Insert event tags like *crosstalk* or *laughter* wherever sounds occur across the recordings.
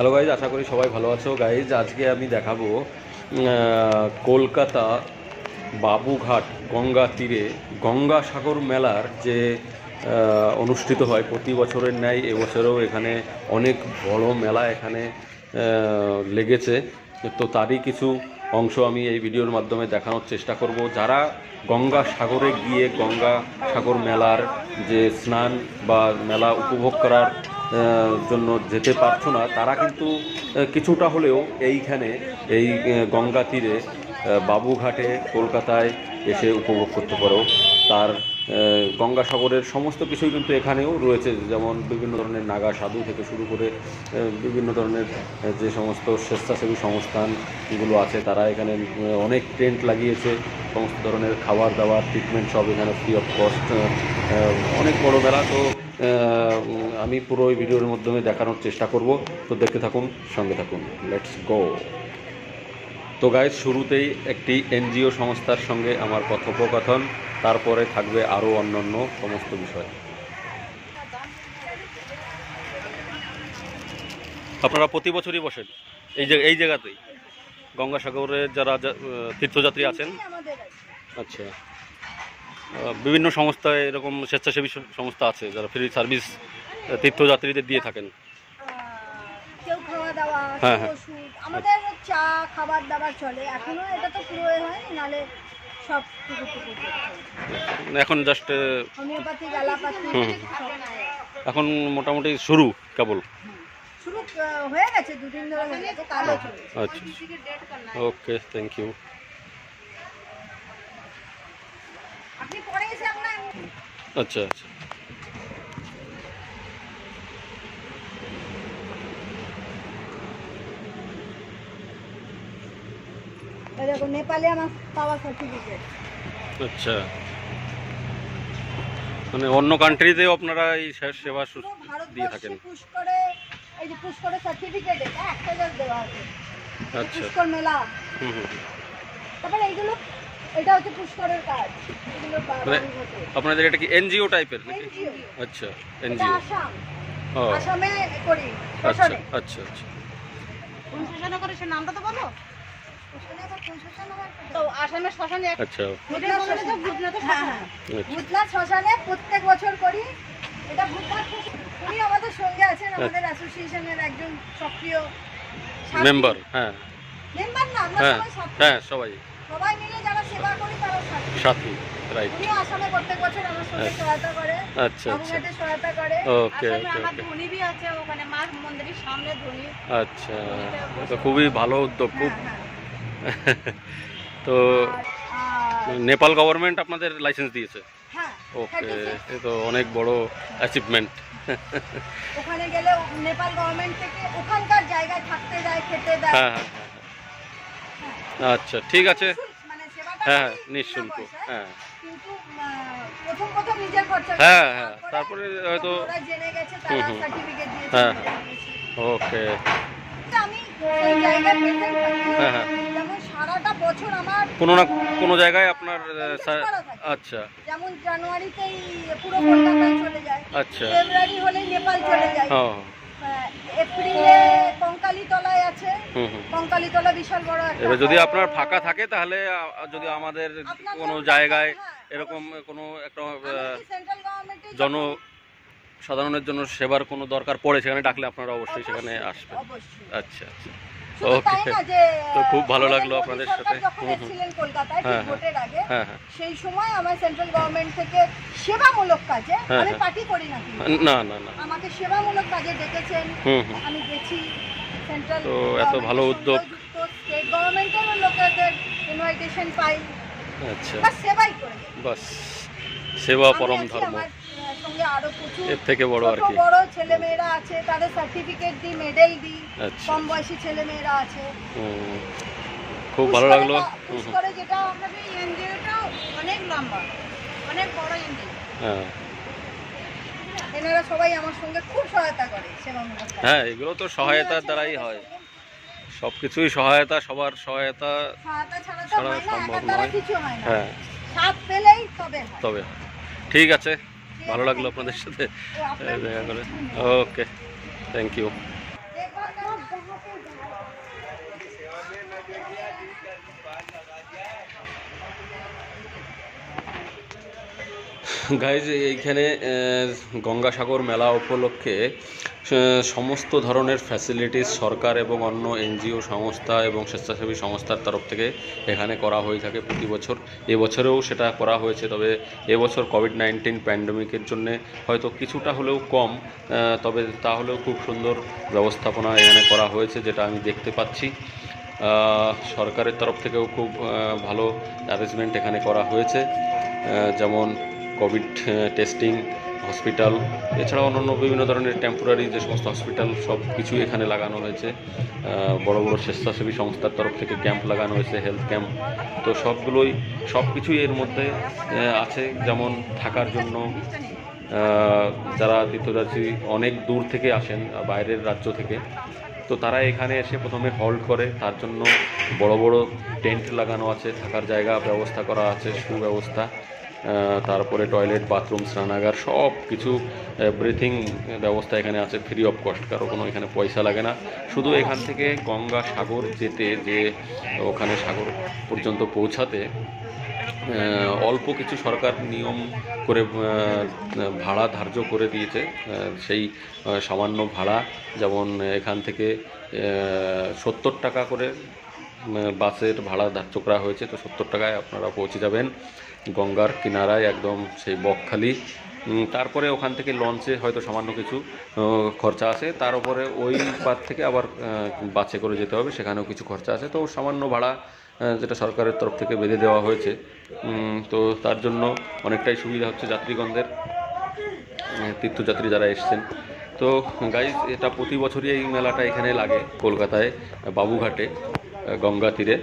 Hello guys আশা করি সবাই ভালো আছো। গাইজ আজকে আমি দেখাবো কলকাতা বাবুঘাট গঙ্গা তীরে গঙ্গাসাগর মেলার যে অনুষ্ঠিত হয় প্রতি বছরের ন্যায়, এবছরেও এখানে অনেক বড় মেলা এখানে লেগেছে। তো তারই কিছু অংশ আমি এই ভিডিওর মাধ্যমে দেখানোর চেষ্টা করব। যারা গঙ্গা সাগরে গিয়ে গঙ্গা সাগর মেলার যে স্নান বা মেলা উপভোগ করার জন্য যেতে পারছ না, তারা কিন্তু কিছুটা হলেও এইখানে, এই গঙ্গা তীরে বাবুঘাটে, কলকাতায় এসে উপভোগ করতে পারো। তার গঙ্গাসাগরের সমস্ত কিছুই কিন্তু এখানেও রয়েছে, যেমন বিভিন্ন ধরনের নাগা সাধু থেকে শুরু করে বিভিন্ন ধরনের যে সমস্ত স্বেচ্ছাসেবী সংস্থানগুলো আছে, তারা এখানে অনেক টেন্ট লাগিয়েছে, সমস্ত ধরনের খাবার দাবার ট্রিটমেন্ট সব এখানে ফ্রি অফ কস্ট অনেক বড় মেলা, তো আমি পুরো ওই ভিডিওর মাধ্যমে দেখানোর চেষ্টা করব। তো দেখতে থাকুন সঙ্গে থাকুন। লেটস গো তো গাইজ শুরুতেই একটি এনজিও সংস্থার সঙ্গে আমার কথোপকথন তারপরে থাকবে আরও অন্যান্য সমস্ত বিষয়। আপনারা প্রতি বছরই বসেন। এই যে এই জায়গাতেই। গঙ্গাসাগরের যারা তীর্থযাত্রী আছেন। আচ্ছা। বিভিন্ন সংস্থায় এরকম স্বেচ্ছাসেবী সংস্থা আছে যারা ফ্রি সার্ভিস তীর্থযাত্রীদের দিয়ে থাকেন। হ্যাঁ, হ্যাঁ। আমাদের চা খাবার দাবার চলে। এখনও এটা তো পুরো এ নালে সব টুকু টুকু মানে এখন জাস্ট হোমিওপ্যাথি অ্যালোপ্যাথি। এখন মোটামুটি শুরু কেবল। শুরু হয়ে গেছে দুদিন ধরে আচ্ছা ওকে থ্যাংক ইউ আপনি পরে এসে আপনার আচ্ছা আচ্ছা। দেখো নেপালে আমার পাওয়া সার্টিফিকেট আচ্ছা। মানে অন্য কান্ট্রিতেও আপনারা এই সেবা সু- পুরো দিয়ে থাকেন। পুষ্করে এই যে পুষ্করে সার্টিফিকেট এটা একটা দেওয়া আছে। আচ্ছা। পুষ্কর মেলা। হুম হুম। তারপরে এইগুলো এটা হচ্ছে পুষ্করের কাজ। মানে আপনাদের এটা কি এনজিও টাইপের নাকি? আচ্ছা এনজিও। ও। আসামে করি আচ্ছা আচ্ছা আচ্ছা। কোন করে সে নামটা তো বলো। আচ্ছা। আচ্ছা। প্রত্যেক বছর করি। এটা। উনি আমাদের সঙ্গে আছেন আমাদের অ্যাসোসিয়েশনের একজন সক্রিয় মেম্বার হ্যাঁ। মেম্বার না আমরা সবাই হ্যাঁ সবাই। সবাই মিলে যারা সেবা করি তারা সাথী। রাইট আসামে প্রত্যেক বছর আমার সঙ্গে আচ্ছা। সহায়তা করে আচ্ছা আচ্ছা। সহায়তা করে। ওকে ওকে আমার ধনী বি আছে ওখানে মার মন্দিরের সামনে ধনী। আচ্ছা তো খুবই ভালো উদ্যোগ খুব। হ্যাঁ, হ্যাঁ। *laughs* তো নেপাল গভর্নমেন্ট আপনাদের লাইসেন্স দিয়েছে? হ্যাঁ ওকে এ তো অনেক বড় অ্যাচিভমেন্ট ওখানে গেলে নেপাল গভর্নমেন্ট থেকে ওখানকার জায়গায় থাকতে যায় খেতে দেয় হ্যাঁ হ্যাঁ। আচ্ছা ঠিক আছে। নিঃশুল্ক, মানে সেবাটা হ্যাঁ হ্যাঁ নিঃশুল্ক হ্যাঁ। হ্যাঁ, হ্যাঁ, তারপরে হয়তো- হুম, হুম। হ্যাঁ, ওকে। হ্যাঁ, হ্যাঁ। সারাটা বছর আমার কোনো না কোনো জায়গায় আপনার। আচ্ছা। যেমন জানুয়ারিতেই পুরো কলকাতায় চলে যায়। আচ্ছা। ফেব্রুয়ারি হলেই নেপাল চলে যায়। এপ্রিলে কঙ্কালীতলায় কঙ্কালীতলা বিশাল বড় একটা এবার যদি আপনার ফাঁকা থাকে তাহলে যদি আমাদের কোনো জায়গায় হ্যাঁ, এরকম কোনো একটা জন সাধারণের জন্য সেবার কোনো দরকার পড়ে সেখানে ডাকলে আপনারা অবশ্যই সেখানে আসবেন। আচ্ছা আচ্ছা। ওকে তো খুব ভালো লাগল আপনাদের সাথে। কলকাতায় হ্যাঁ, হ্যাঁ। ভোটের আগে হ্যাঁ হ্যাঁ। সেই সময় আমার সেন্ট্রাল গভর্নমেন্ট থেকে সেবামূলক কাজে হ্যাঁ, আমি হ্যাঁ। পার্টি করি না না না। আমাকে সেবামূলক কাজে ডেকেছেন হুম হুম। আমি গেছি। তো এত ভালো উদ্যোগ। স্টেট গভর্নমেন্টেরও লোকেদের ইনভাইটেশন পাই। আচ্ছা। সেবাই করি। বাস সেবা পরম ধর্ম। সঙ্গে আরও প্রচুর এর থেকে বড় আর কি। বড় ছেলে মেয়েরা আছে তাদের সার্টিফিকেট দিই মেডেল দিই আচ্ছা কম বয়সী ছেলে মেয়েরা আছে খুব ভালো লাগল। পুষ্করে যেটা আমাদের এনজিওটা অনেক লম্বা অনেক বড় এনজিও হ্যাঁ। এনারা সবাই আমার সঙ্গে খুব সহায়তা করে সেবামূলক হ্যাঁ এগুলো তো সহায়তার দ্বারাই হয়। সব কিছুই সহায়তা সবার সহায়তা সহায়তা ছাড়া তো হয় সম্ভব নয়। হয় হ্যাঁ। সাথ পেলেই তবে তবে ঠিক আছে ভালো লাগল আপনাদের সাথে দেখা করে। ওকে থ্যাংক ইউ দেখভাল কেমন? গাইজ এইখানে গঙ্গাসাগর মেলা উপলক্ষে সমস্ত ধরনের ফ্যাসিলিটিস সরকার এবং অন্য এনজিও সংস্থা এবং স্বেচ্ছাসেবী সংস্থার তরফ থেকে এখানে করা হয়ে থাকে প্রতি বছর। এবছরেও সেটা করা হয়েছে, তবে এবছর কোভিড নাইন্টিন প্যান্ডেমিকের জন্য হয়তো কিছুটা হলেও কম তবে তাহলেও খুব সুন্দর ব্যবস্থাপনা এখানে করা হয়েছে, যেটা আমি দেখতে পাচ্ছি। সরকারের তরফ থেকেও খুব ভালো অ্যারেঞ্জমেন্ট এখানে করা হয়েছে। যেমন কোভিড টেস্টিং হসপিটাল এছাড়াও অন্যান্য বিভিন্ন ধরনের টেম্পোরারি যে সমস্ত হসপিটাল সব কিছুই এখানে লাগানো হয়েছে। বড় বড় স্বেচ্ছাসেবী সংস্থার তরফ থেকে ক্যাম্প লাগানো হয়েছে হেলথ ক্যাম্প তো সবগুলোই, সব কিছুই এর মধ্যে আছে। যেমন থাকার জন্য যারা তীর্থযাত্রী অনেক দূর থেকে আসেন, বাইরের রাজ্য থেকে তো তারা এখানে এসে প্রথমে হল্ট করে। তার জন্য বড় বড় টেন্ট লাগানো আছে, থাকার জায়গা, ব্যবস্থা করা আছে, সুব্যবস্থা। তারপরে টয়লেট বাথরুম স্নানাগার সব কিছু ব্রিথিং ব্যবস্থা এখানে আছে ফ্রি অফ কস্ট কারও কোনো এখানে পয়সা লাগে না। শুধু এখান থেকে গঙ্গা সাগর যেতে, যে ওখানে সাগর পর্যন্ত পৌঁছাতে অল্প কিছু সরকার নিয়ম করে ভাড়া ধার্য করে দিয়েছে। সেই সামান্য ভাড়া, যেমন এখান থেকে সত্তর টাকা করে বাসের ভাড়া ধার্য করা হয়েছে, তো সত্তর টাকায় আপনারা পৌঁছে যাবেন। গঙ্গার কিনারায় একদম সেই বকখালি তারপরে ওখান থেকে লঞ্চে হয়তো সামান্য কিছু খরচা আছে। তার উপরে ওই পার থেকে আবার বাসে করে যেতে হবে, সেখানেও কিছু খরচা আছে। তো সামান্য ভাড়া যেটা সরকারের তরফ থেকে বেঁধে দেওয়া হয়েছে। তো তার জন্য অনেকটাই সুবিধা হচ্ছে যাত্রীগণদের তীর্থযাত্রী যারা এসছেন। তো গাইজ এটা প্রতি বছরই এই মেলাটা এখানে লাগে কলকাতায়, বাবুঘাটে, গঙ্গা তীরে।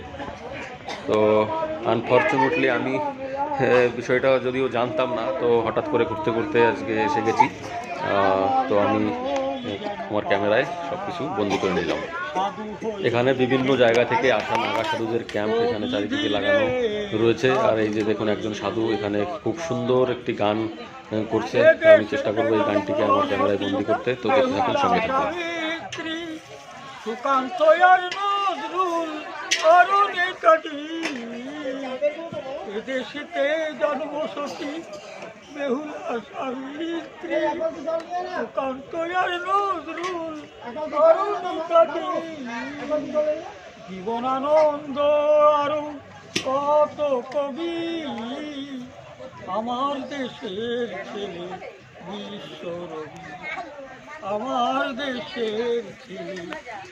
তো আনফর্চুনেটলি আমি বিষয়টা যদিও জানতাম না, তো হঠাৎ করে ঘুরতে ঘুরতে আজকে এসে গেছি। তো আমি আমার ক্যামেরায় সব কিছু বন্দি করে নিলাম। এখানে বিভিন্ন জায়গা থেকে আসা নাগা সাধুদের ক্যাম্প এখানে চারিদিকে লাগানো রয়েছে। আর এই যে দেখুন একজন সাধু এখানে খুব সুন্দর একটি গান করছে। আমি চেষ্টা করব এই গানটিকে আমার ক্যামেরায় বন্দি করতে। তো দেখতে থাকুন, সঙ্গে থাকুন। সুকান্ত, অরুণে এদেশেতে জন্মসতী বেহুলা সাবিত্রী সুকান্ত নজরুল অরুণে কাটি জীবনানন্দ আরও কত কবি? আমার দেশের ছেলে বিশ্বরবি। আমার দেশের ছেলে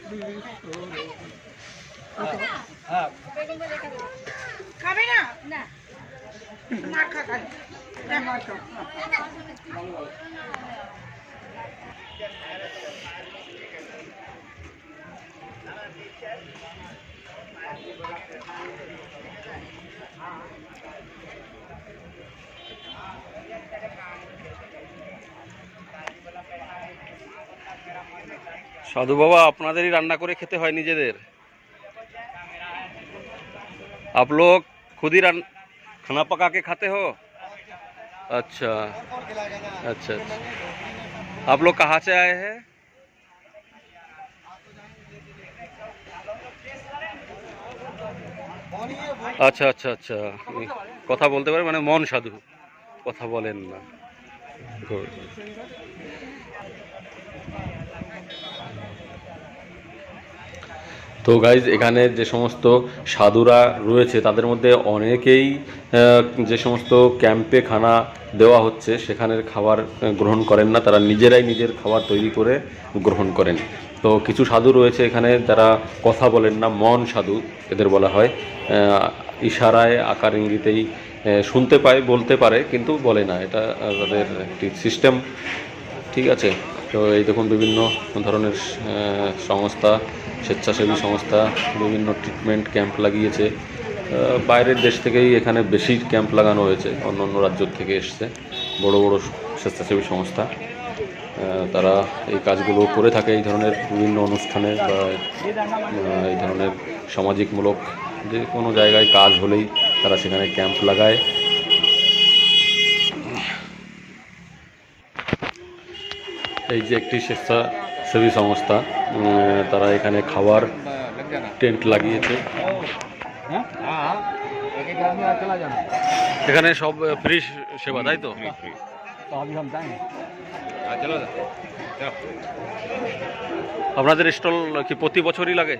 বিশ্বরবি। হ্যাঁ। খাবে না? না। মার খা খালি মার খাও। সাধু বাবা আপনাদেরই রান্না করে খেতে হয় নিজেদের आप लोग खुद ही रन खाना पका के खाते हो अच्छा अच्छा अच्छा आप लोग कहाँ से आए हैं আচ্ছা আচ্ছা আচ্ছা কথা বলতে পারে মানে মন সাধু কথা বলেন না তো গাইজ এখানে যে সমস্ত সাধুরা রয়েছে, তাদের মধ্যে অনেকেই যে সমস্ত ক্যাম্পে খানা দেওয়া হচ্ছে, সেখানের খাবার গ্রহণ করেন না। তারা নিজেরাই নিজের খাবার তৈরি করে গ্রহণ করেন। তো কিছু সাধু রয়েছে এখানে, যারা কথা বলেন না, মন সাধু এদের বলা হয়। ইশারায় আকার ইঙ্গিতেই শুনতে পায়, বলতে পারে, কিন্তু বলে না। এটা তাদের একটি সিস্টেম ঠিক আছে? তো এই দেখুন বিভিন্ন ধরনের সংস্থা, স্বেচ্ছাসেবী সংস্থা, বিভিন্ন ট্রিটমেন্ট ক্যাম্প লাগিয়েছে। বাইরের দেশ থেকেই এখানে বেশি ক্যাম্প লাগানো হয়েছে। অন্য অন্য রাজ্য থেকে এসছে বড় বড় স্বেচ্ছাসেবী সংস্থা। তারা এই কাজগুলো করে থাকে এই ধরনের বিভিন্ন অনুষ্ঠানে বা এই ধরনের সামাজিকমূলক যে কোনো জায়গায় কাজ হলেই তারা সেখানে ক্যাম্প লাগায়। এই যে একটি স্বেচ্ছাসেবী স্বেচ্ছাসেবী সংস্থা উম, তারা এখানে খাবার টেন্ট লাগিয়েছে এখানে সব ফ্রি সেবা তাই তো আপনাদের স্টল কি প্রতি বছরই লাগে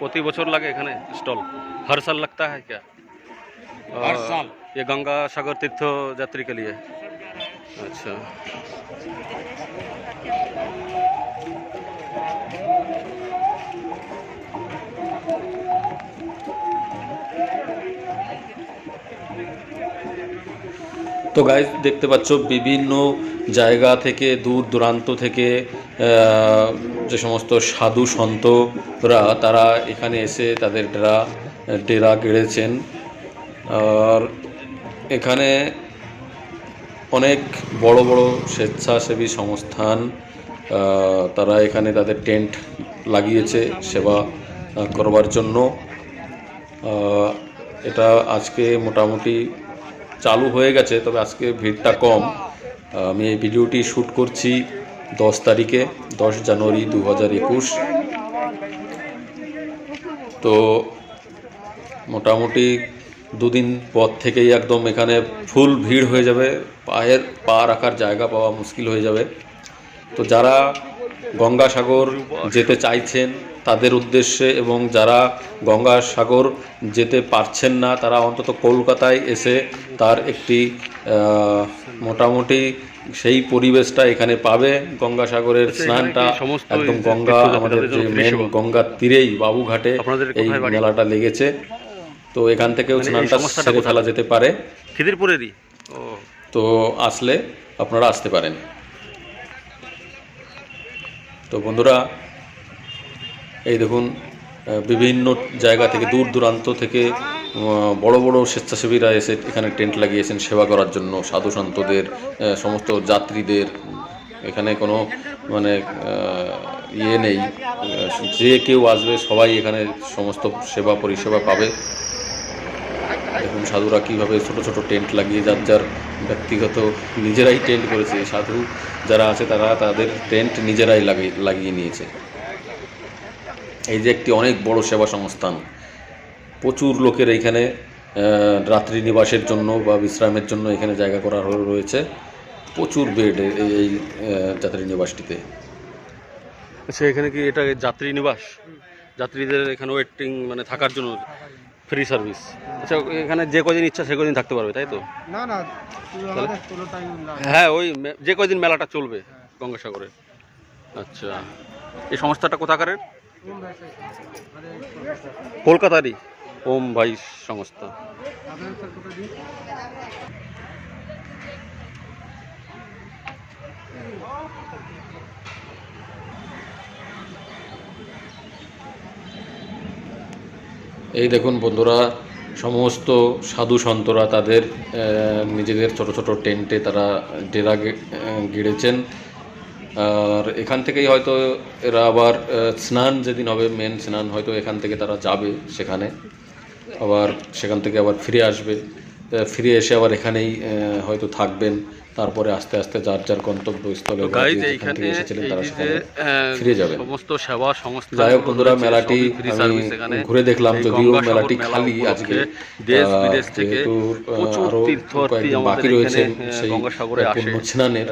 প্রতি বছর লাগে এখানে স্টল हर साल लगता है क्या हर साल ये गंगा सागर तीर्थ यात्री के लिए अच्छा তো গাইজ দেখতে পাচ্ছ, বিভিন্ন জায়গা থেকে, দূর দূরান্ত থেকে যে সমস্ত সাধু সন্তরা, তারা এখানে এসে তাদের ডেরা ডেরা গেড়েছেন। আর এখানে অনেক বড় বড় স্বেচ্ছাসেবী সংস্থান তারা এখানে তাদের টেন্ট লাগিয়েছে সেবা করবার জন্য। এটা আজকে মোটামুটি চালু হয়ে গেছে, তবে আজকে ভিড়টা কম। আমি এই ভিডিওটি শ্যুট করছি দশ তারিখে, দশ জানুয়ারি দু হাজার একুশ। তো মোটামুটি দুদিন পর থেকেই একদম এখানে ফুল ভিড় হয়ে যাবে। পায়ের পা রাখার জায়গা পাওয়া মুশকিল হয়ে যাবে। তো যারা গঙ্গাসাগর যেতে চাইছেন তাদের উদ্দেশ্যে এবং যারা গঙ্গাসাগর যেতে পারছেন না তারা অন্তত কলকাতায় এসে তার একটি মোটামুটি সেই পরিবেশটা এখানে পাবে। গঙ্গাসাগরের স্নানটা একদম গঙ্গা আমাদের যে মেন গঙ্গার তীরেই বাবুঘাটে এই মেলাটা লেগেছে। তো এখান থেকেও মানে স্নানটা সেরে ফেলা যেতে পারে। খিদিরপুরেরই? ও। তো আসলে আপনারা আসতে পারেন। তো বন্ধুরা, এই দেখুন বিভিন্ন জায়গা থেকে দূর দূরান্ত থেকে বড় বড় স্বেচ্ছাসেবীরা এসে এখানে টেন্ট লাগিয়েছেন সেবা করার জন্য সাধু সন্তদের সমস্ত যাত্রীদের। এখানে কোনো মানে ইয়ে নেই। যে কেউ আসবে, সবাই এখানে সমস্ত সেবা পরিষেবা পাবে। দেখুন সাধুরা কীভাবে ছোট ছোট টেন্ট লাগিয়ে যার যার ব্যক্তিগত নিজেরাই টেন্ট করেছে সাধু যারা আছে তারা তাদের টেন্ট নিজেরাই লাগিয়ে লাগিয়ে নিয়েছে। এই যে একটি অনেক বড় সেবা সংস্থান, প্রচুর লোকের এইখানে রাত্রি নিবাসের জন্য বা বিশ্রামের জন্য এখানে জায়গা করা রয়েছে। প্রচুর বেড এই যাত্রী নিবাসটিতে। আচ্ছা এখানে কি এটা যাত্রী নিবাস? যাত্রীদের এখানে ওয়েটিং মানে থাকার জন্য? Free service. আচ্ছা এখানে যে কদিন ইচ্ছা সে কদিন থাকতে পারবে তাই তো? না না হ্যাঁ ওই যে কদিন মেলাটা চলবে গঙ্গাসাগরে। আচ্ছা। এই সংস্থাটা কোথাকারের? কলকাতারই। ওম ভাই সংস্থা আপনাদের স্যার কোথায় দিই এই দেখুন বন্ধুরা, সমস্ত সাধু সন্তরা তাদের নিজেদের ছোট ছোট টেন্টে তারা ডেরা গেড়েছেন। আর এখান থেকেই হয়তো এরা আবার স্নান যেদিন হবে মেন স্নান হয়তো এখান থেকে তারা যাবে সেখানে। আবার সেখান থেকে আবার ফিরে আসবে। ফিরে এসে আবার এখানেই হয়তো থাকবেন। তারপরে আস্তে আস্তে যার যার গন্তব্যস্থলে এসেছিলেন তারা ফিরে যাবে সমস্ত সেবা সংস্থা যাই হোক বন্ধুরা মেলাটি আমি ঘুরে দেখলাম যদিও মেলাটি খালি আজকে দেশ বিদেশ থেকে আরও কয়েকদিন বাকি রয়েছে সেই। পূর্ণ স্নানের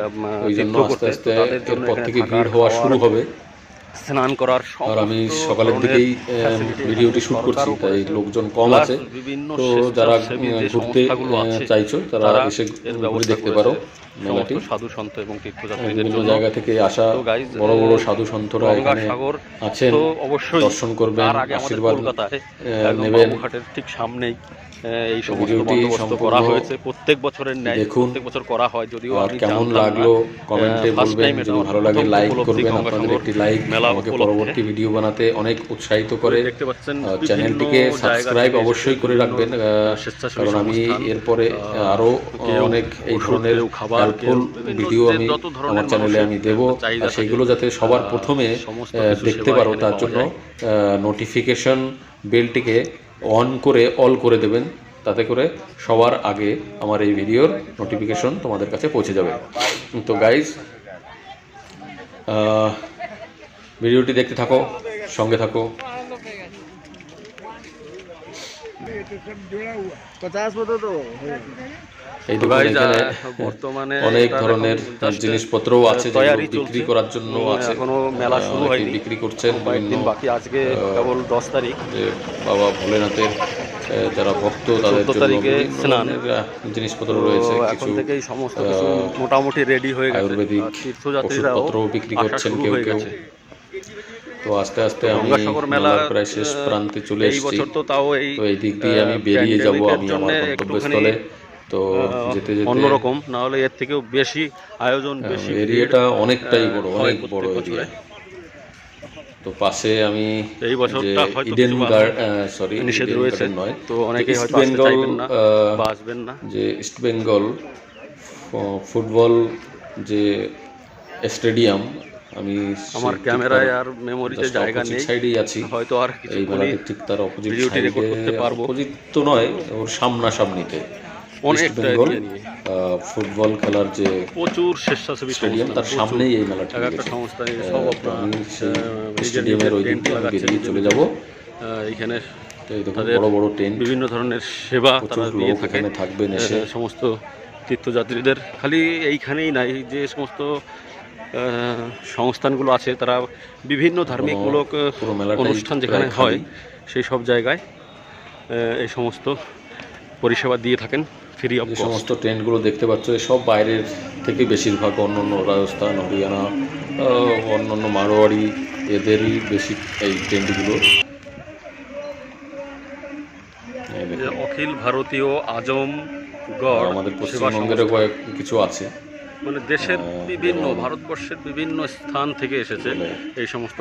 ওই জন্য আস্তে আস্তে এরপর থেকে ভিড় হওয়া শুরু হবে। স্নান করার আর আমি সকালের দিকেই ভিডিওটি শুট করছি তাই লোকজন কম আছে। তো যারা ঘুরতে চাইছো তারা এসে ঘুরে দেখতে পারো। মেলাটি সাধু সন্ত এবং তীর্থযাত্রীদের বিভিন্ন জায়গা থেকে আসা বড় বড় সাধু সন্তরা এখানে আছেন। তো অবশ্যই দর্শন করবেন আশীর্বাদ নেবেন। ঠিক সামনেই এই সমস্ত করা হয়েছে। প্রত্যেক বছরের ন্যায় প্রত্যেক বছর করা হয় যদিও আর কেমন লাগল কমেন্টে বলবেন যদি ভালো লাগে লাইক করবেন আপনাদের একটি লাইক আমাকে পরবর্তী ভিডিও বানাতে অনেক উৎসাহিত করে। দেখতে পাচ্ছেন চ্যানেলটিকে সাবস্ক্রাইব অবশ্যই করে রাখবেন কারণ আমি এরপরে আরও অনেক এই ধরনের খাবার, হেল্পফুল কেউ বিভিন্ন ভিডিও যে আমি যত ধরনের আমার চ্যানেলে আমি মানুষের দেব চাহিদা আর সেইগুলো থাকে, যাতে সবার আহ, প্রথমে সমস্ত আহ, কিছু দেখতে সেবা পারো এখানে তার পাওয়া জন্য যায়। নোটিফিকেশন বেলটিকে অন করে অল করে দেবেন তাতে করে সবার আগে আমার এই ভিডিওর নোটিফিকেশন তোমাদের কাছে পৌঁছে যাবে তো গাইজ ভিডিওটি দেখতে থাকো সঙ্গে থাকো पचास में तो तो এই দোকানে এখানে অনেক ধরনের জিনিসপত্রও আছে যেগুলো বিক্রি করার জন্য আছে। এখনও মেলা শুরু হয়নি। বিক্রি করছেন বাকি আজকে কেবল দশ তারিখ। যে বাবা ভোলেনাথের যারা ভক্ত তাদের 14 তারিখে স্নান। জিনিসপত্র রয়েছে এখন কিছু থেকেই সমস্ত কিছু মোটামুটি রেডি হয়ে গেছে। আয়ুর্বেদিক তীর্থযাত্রীরাও বিক্রি করছেন কেউ কেউ। তো আস্তে আস্তে আমি মেলার প্রায় শেষ প্রান্তে চলে এসেছি। তো তাও এই দিক দিয়ে আমি বেরিয়ে যাব আমি আমার গন্তব্যস্থলে। তো যেতে যেতে অন্যরকম না হলে এর থেকেও বেশি আয়োজন হ্যাঁ, বেশি এরিয়াটা অনেকটাই বড় অনেক বড় এরিয়া। তো পাশে আমি এই বছরটা হয়তো ইডেন গার্ড সরি নিষেধ রয়েছে। নয়। তো অনেকেই হয়তো আসতে বেঙ্গল চাইবেন না বা আসবেন না। যে ইস্ট বেঙ্গল ফুটবল যে স্টেডিয়াম আমি আমার ক্যামেরায় আর মেমোরিতে জায়গা নেই সাইডেই আছি। হয়তো আর এই মেলাতে ঠিক তার অপোজিট ভিডিওটি record করতে পারব। অপোজিট তো নয় ওর সামনাসামনিতে। বেঙ্গল। আহ, ফুটবল খেলার যে প্রচুর স্বেচ্ছাসেবী স্টেডিয়াম তার। সামনেই এই মেলাটা একটা সংস্থা স্টেডিয়ামের ওই বেরিয়ে চলে। যাব তাদের বড় বড় টেন্ট বিভিন্ন ধরনের সেবা তারা দিয়ে থাকে এখানে থাকবেন সমস্ত তীর্থযাত্রীদের খালি এইখানেই নাই যে সমস্ত সংস্থানগুলো আছে তারা বিভিন্ন ধার্মিকমূলক অনুষ্ঠান যেখানে হয় সেই সব জায়গায় এই সমস্ত পরিষেবা দিয়ে থাকেন ফ্রি অফ সমস্ত ট্রেনগুলো দেখতে পাচ্ছ সব বাইরের থেকে বেশিরভাগ অন্য অন্য রাজস্থান হরিয়ানা অন্য অন্য মারোয়াড়ি এদেরই বেশি এই ট্রেনগুলো। অখিল ভারতীয় আজম গড় আমাদের পশ্চিমবঙ্গেরও কয়েক কিছু আছে। মানে দেশের বিভিন্ন ভারতবর্ষের বিভিন্ন স্থান থেকে এসেছে এই সমস্ত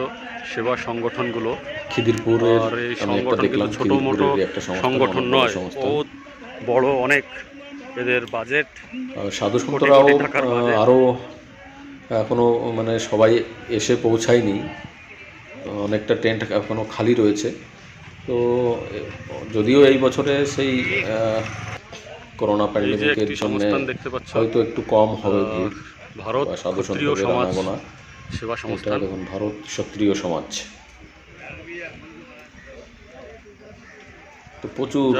সেবা সংগঠনগুলো। খিদিরপুরের এই সংগঠন ছোট মোটো সংগঠন নয়। ও বড় অনেক এদের বাজেট সাধু সন্তরাও। আরও এখনও মানে সবাই এসে পৌঁছায়নি। অনেকটা টেন্ট এখনও খালি রয়েছে। তো যদিও এই বছরে সেই করোনা প্যান্ডেমিকের জন্য দেখতে পাচ্ছ হয়তো একটু কম হবে ভিড় ভারত সাধু সমাজ সেবা দেখুন ভারত সক্রিয় সমাজ। তো প্রচুর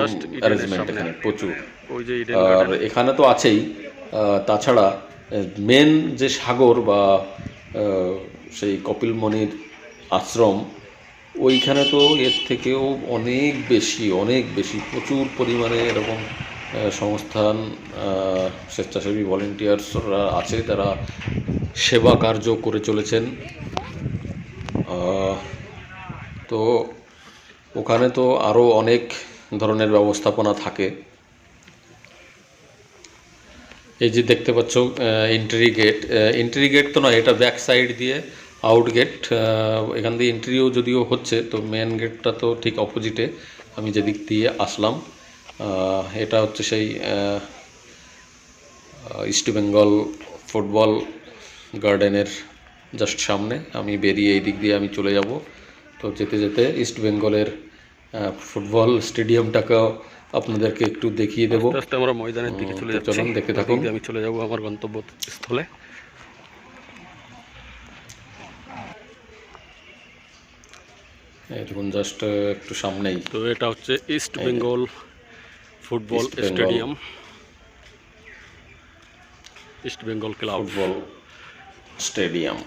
অ্যারেঞ্জমেন্ট এখানে প্রচুর। আর এখানে তো আছেই। তাছাড়া মেন যে সাগর বা সেই কপিলমণির আশ্রম ওইখানে তো এর থেকেও অনেক বেশি অনেক বেশি প্রচুর পরিমাণে এরকম সংস্থান স্বেচ্ছাসেবী ভলেন্টিয়ার্সরা আছে তারা সেবা কার্য করে চলেছেন। তো ওখানে তো আরও অনেক ধরনের ব্যবস্থাপনা থাকে। এই যে দেখতে পাচ্ছ এন্ট্রি গেট এন্ট্রি গেট তো নয়, এটা ব্যাক সাইড দিয়ে আউট গেট এখান দিয়ে এন্ট্রিও যদিও হচ্ছে, তো মেন গেটটা তো ঠিক অপোজিটে আমি যেদিক দিয়ে আসলাম এটা হচ্ছে সেই ইস্ট বেঙ্গল ফুটবল গার্ডেনের জাস্ট সামনে। আমি বেরিয়ে এই দিক দিয়ে আমি চলে যাব। তো যেতে যেতে ইস্ট বেঙ্গলের ফুটবল স্টেডিয়ামটাকেও আপনাদেরকে একটু দেখিয়ে দেবো। আস্তে আমরা ময়দানের দিকে চলে যাচ্ছি। চলুন দেখতে থাকুন। আমি চলে যাব আমার গন্তব্য স্থলে দেখুন জাস্ট একটু সামনেই। তো এটা হচ্ছে East Bengal football stadium East Bengal club football stadium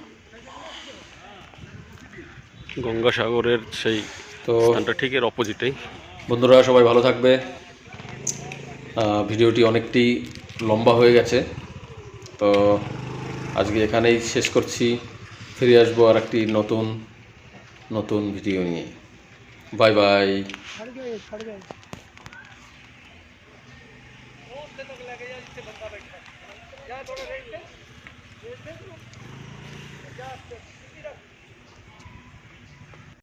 গঙ্গাসাগরের সেই তো স্থানটা ঠিক এর অপোজিটেই বন্ধুরা সবাই ভালো থাকবে। ভিডিওটি অনেকটি লম্বা হয়ে গেছে। তো আজকে এখানেই শেষ করছি। ফিরে আসব আর একটি নতুন নতুন ভিডিও নিয়ে। Bye bye.